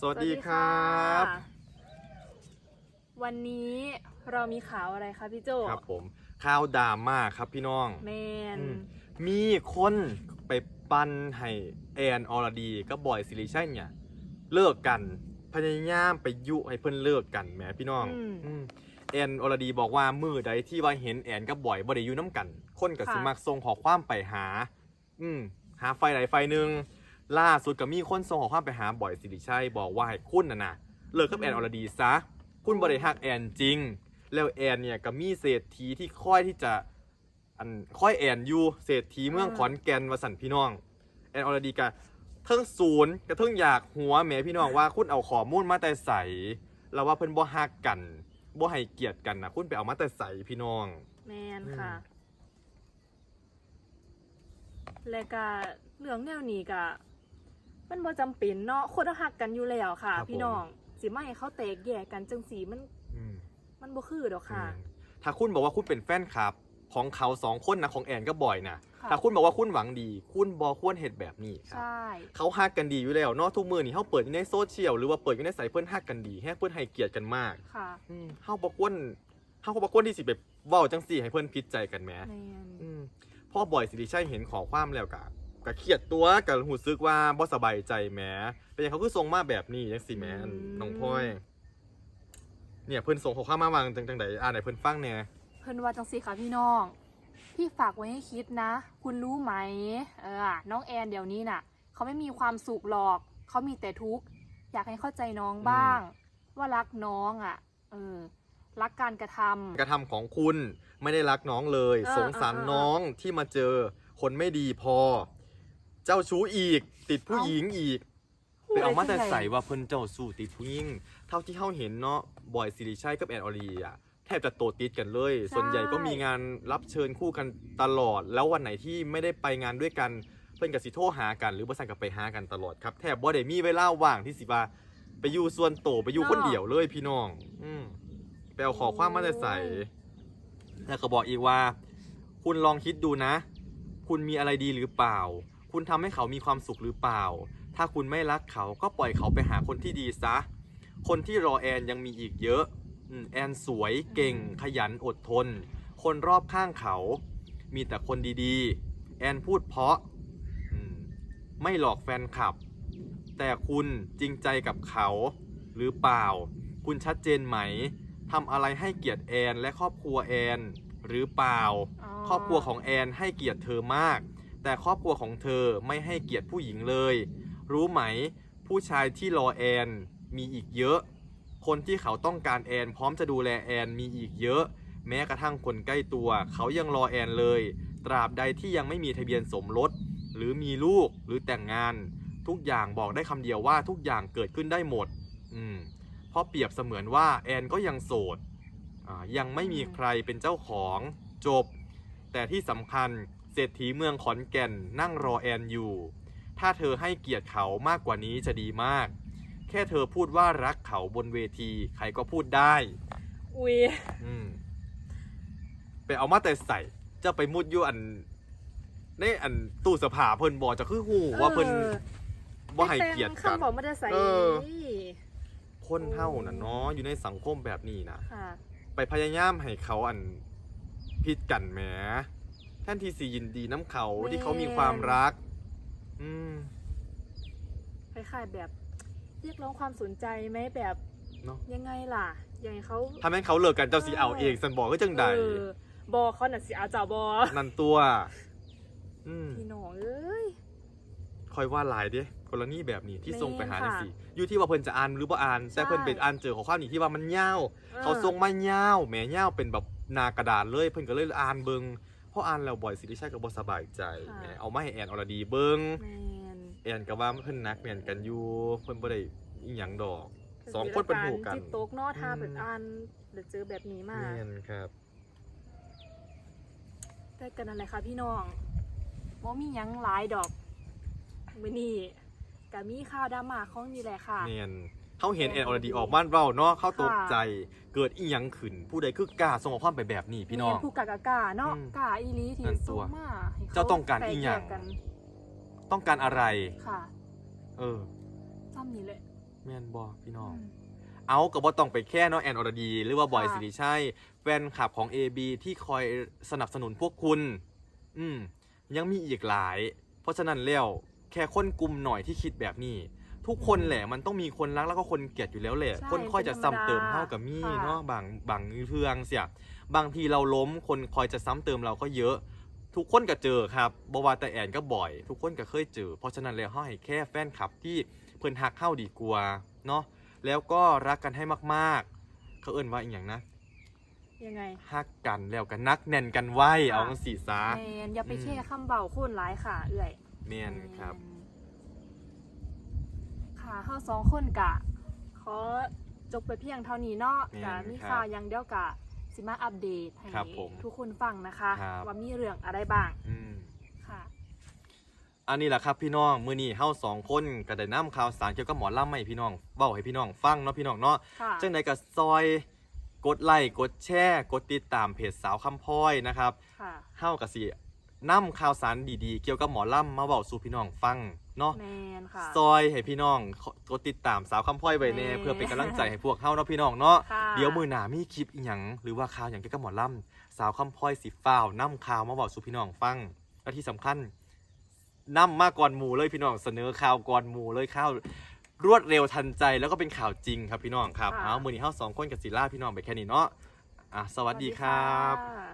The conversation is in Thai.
สวัสดีครับ สวัสดีค่ะวันนี้เรามีข่าวอะไรคะพี่โจครับผมข่าวดราม่าครับพี่น้อง แมน อืม มีคนไปปันให้แอนอรดีกับบอยสิริชัยเนี่ยเลิกกันพยายามไปยุให้เพื่อนเลิกกันแหมพี่น้องอืมอืมแอนอรดีบอกว่ามือใดที่ว่าเห็นแอนกับบอยบ่ได้อยู่น้ำกัน คนกับค่ะสิมักส่งขอความไปหา อืมหาไฟใดไฟหนึ่ง ล่าสุดก็มีคนส่งขอความไปหาบอยสิริชัยบอกว่าให้คุณน่ะนะเลิกกับแอนอรดีซะ คุณบริหักแอนจริง แล้วแอนเนี่ยก็มีเศรษฐีที่ค่อยที่จะอันค่อยแอนอยู่เศรษฐีเมืองอ่าขอนแก่นวสันพี่น้อง แอนอรดีกะเทิงศูนย์กระเทิงอยากหัวแหม่พี่น้องว่าคุณเอาข้อมูลมาแต่ใสแล้วว่าเพิ่นบ่ฮักกันบ่ให้เกียรติกันนะคุณไปเอามาแต่ใสพี่น้อง แมนค่ะ และก็เรื่องแนวนี้ก็ มันบ่จำเป็นเนาะคนเราหักกันอยู่แล้วค่ะ ครับผมพี่น้องสิมาให้เขาแตกแยกกันจังสีมันอืมมันบ่คือดอกค่ะอืมถ้าคุณบอกว่าคุณเป็นแฟนคลับ ของเขาสองคนนะของแอนก็บ่อยนะค่ะ ถ้าคุณบอกว่าคุณหวังดี คุณบอควรเหตุแบบนี้ครัใช่บเขาฮักกันดีอยู่แล้วเนอกทุกมือนี่เขาเปิดอยู่ในโซเชียลหรือว่าเปิดอยู่ในสายเพื่อนฮักกันดีแค่เพื่อนให้เกียรติกันมากค่ะอืมเฮาบ่ควรเฮาก็บ่ควรที่สิไปเว้าจังซี่ให้เพิ่นผิดใจกันแหมแมนอืมพ่อบอยสิริชัยเห็นขอความแล้วก็ ก็เครียดตัวก็หูซึกว่าบ่สบายใจแหมเป็นหยังเขาคือส่งมาแบบนี้จังซี่แหมอันน้องพลอย เนี่ยเพิ่นส่งข้อความมาวางจังจังไดอ่านให้เพิ่นฟังแหน่เพิ่นว่าจังสีค่ะพี่น้อง พี่ฝากไว้ให้คิดนะ คุณรู้ไหม เออ น้องแอนเดี๋ยวนี้น่ะ เขาไม่มีความสุขหรอก เขามีแต่ทุกข์ อยากให้เข้าใจน้องบ้าง ว่ารักน้องอะ เออ รักการกระทำ กระทำของคุณไม่ได้รักน้องเลย เออสงสารเออเออ น้องที่มาเจอคนไม่ดีพอ เจ้าชู้อีก ติดผู้เอ้าหญิงอีกไปเอามาแต่ใส่ว่าเพิ่นเจ้าสู้ติดผู้หญิงเท่าที่เขาเห็นเนาะบอยสิริชัยกับแอนออลีอะแทบจะโตติดกันเลย ส่วนใหญ่ก็มีงานรับเชิญคู่กันตลอด แล้ววันไหนที่ไม่ได้ไปงานด้วยกันเพิ่นกับสิโทรหากันหรือบริษัทกับไปหากันตลอดครับแทบบ่ได้มีเวลาว่างที่สิว่าไปอยู่ส่วนโตวไปอยู่คนเดียวเลยพี่น้อง อืมไปเอาขอความมาแต่ใส่แล้วก็บอกอีกว่า คุณลองคิดดูนะ คุณมีอะไรดีหรือเปล่า คุณทำให้เขามีความสุขหรือเปล่า ถ้าคุณไม่รักเขาก็ปล่อยเขาไปหาคนที่ดีซะ คนที่รอแอนยังมีอีกเยอะอืมแอนสวยเก่ง ขยันอดทน คนรอบข้างเขา มีแต่คนดีๆ แอนพูดเพราะอืมไม่หลอกแฟนคลับ แต่คุณจริงใจกับเขาหรือเปล่า คุณชัดเจนไหมทำอะไรให้เกียรติแอนและครอบครัวแอนหรือเปล่า ครอบครัวของแอนให้เกียรติเธอมาก แต่ครอบครัวของเธอไม่ให้เกียรติผู้หญิงเลย รู้ไหมผู้ชายที่รอแอนมีอีกเยอะ คนที่เขาต้องการแอนพร้อมจะดูแลแอนมีอีกเยอะ แม้กระทั่งคนใกล้ตัว เขายังรอแอนเลย ตราบใดที่ยังไม่มีทะเบียนสมรส หรือมีลูกหรือแต่งงาน ทุกอย่างบอกได้คำเดียวว่าทุกอย่างเกิดขึ้นได้หมด อืมเพราะเปรียบเสมือนว่าแอนก็ยังโสดยังไม่มีใครเป็นเจ้าของจบ แต่ที่สำคัญ เศรษฐีเมืองขอนแก่นนั่งรอแอนอยู่ ถ้าเธอให้เกียรติเขามากกว่านี้จะดีมาก แค่เธอพูดว่ารักเขาบนเวที ใครก็พูดได้อุ้ยอืมไปเอามาแต่ใส่จะไปมุดอยู่อันในอันตู้เสภาเพิ่นบอกจะคือหูว่าเพิ่นออว่าให้เกียรติกันคำบอกมาได้ใส่เออคนเท่าน่ะเนาะอยู่ในสังคมแบบนี้นะค่ะไปพยายามให้เขาอันผิดกันแหม แท่นที่สียินดีน้ำเขาแม่น ที่เขามีความรัก อืมคล้ายๆแบบเรียกร้องความสนใจไหมแบบเนาะยังไงล่ะยังไงเขาทำให้เขาเลิกกันเจ้าสีเอาเองสันบอกก็จังใด เออบอเขาน่ะสิอาจ่าบอนั่นตัว อืมพี่น้องเอ้ย คอยว่าหลายเด้กรณีแบบนี้ที่แม่นส่งไปหาค่ะจังสิอยู่ที่ว่าเพิ่นจะอ่านหรือบ่อ่านแต่ใช่ เพิ่นเป็นอ่านเจอของข้าวนี่ที่ว่ามันยาวออเขาส่งมาเงาวแหมเงาวเป็นแบบหนากระดาษเลย เพิ่นก็เลยอ่านเบิงเพราะอ่านแล้วบ่อยสิริชัยก็บ่สบายใจค่ะแหมเอามาให้แอนอรดีเบิงแมนแอนก็ว่าเพิ่นนักแม่นกันอยู่เพิ่นบ่ได้อีหยังดอกสองคนเป็นหมู่กันจิตตกเนอท่าอืมแบบอ่านเดี๋ยวเจอแบบนี้มาแม่นครับได้กันอะไรคะพี่น้องว่ามีหยังหลายดอกมื้อนี้ก็มีข่าวดราม่าของนี่แหละค่ะ แม่น เขาเห็นแอนอรดีออกบ้านเว้าเนาะเขาตกค่ะใจเกิดอีหยังขึ้น ผู้ใดคือกล้าส่งข้อความไปแบบนี้พี่น้องแม่ผู้กากากาเนาะอืมกาอีหลีที่นั่นตัส่วงมาให้ขเจ้าต้องการอีหยังแตแยกันต้องการอะไรค่ะ เออจำนี่แหละแม่นบ่พี่น้องอืมเอาก็บ่ต้องไปแค่น้องแอนอรดี หรือว่าบอยค่ะสิริชัยแฟนคลับของ AB ที่คอยสนับสนุนพวกคุณ อืมยังมีอีกหลาย เพราะฉะนั้นแล้วแค่คนกลุ่มหน่อยที่คิดแบบนี้ ทุกคนแหละมันต้องมีคนรักแล้วก็คนเกลียดอยู่แล้วแหละ ใช่คนคอยจะซ้ำเติมเป็นธรรมดาเท่ากับมี่ค่ะเนาะบางบางเทืองเสียบางทีเราล้มคนคอยจะซ้ำเติมเราก็เยอะ ทุกคนก็เจอครับบว่าแต่แอนก็บ่อย ทุกคนก็เคยเจอ เพราะฉะนั้นแล้วให้แค่แฟนคลับที่เพิ่นฮักเข้าดีกว่าเนาะแล้วก็รักกันให้มากๆ เขาเอิ่นว่าอีกอย่างนะยังไงฮักกันแล้วกันนักแน่นกันไว้เอาค่ะสีซา แมนอย่าไปอืมแช่คำเบาโคนร้ายค่ะ เอื่อย เมียนครับ แม่น ค่ะเฮาสองคนกะขอจบไปเพียงเท่านี้เนาะแม่นกะมีครับข่าวอยังเดียวกะสิมาอัปเดตให้ครับผมทุกคนฟังนะคะ ครับ ว่ามีเรื่องอะไรบ้างอืม ค่ะ อันนี้แหละครับพี่น้องมื้อนี้เฮาสองคนก็ได้นำข่าวสารเกี่ยวกับหมอลำมาให้พี่น้องเว้าให้พี่น้องฟังเนาะพี่น้องเนาะค่ะ จังใดก็ซอย กดไลค์กดแชร์กดติดตามเพจสาวคำพ้อยนะครับค่ะ เฮาก็สินำข่าวสารดีๆ เกี่ยวกับหมอลำมาเว้าสู่พี่น้องฟัง เนาะแมนค่ะ ซอยให้พี่น้องกดติดตามสาวคำพ้อยไว้แน่แน่เพื่อเป็นกำลังใจให้พวกเฮาเนาะพี่น้องเนาะค่ะเดี๋ยวมือหนามีคลิปอีหยังหรือว่าข่าวอย่างเกี่ยวกับหมอลำสาวคำพ้อยสิฟ้าวนํข่าวมาบอกสู่พี่น้องฟังและที่สำคัญนำมาก่อนหมู่เลยพี่น้องเสนอข่าวก่อนหมู่เลยข่าวรวดเร็วทันใจแล้วก็เป็นข่าวจริงครับพี่น้องครับค่ะ เอามือนี้เฮาสองคนกับศิลาพี่น้องไปแค่นี้เนาะอะสวัสดีครับสวัสดีค่ะ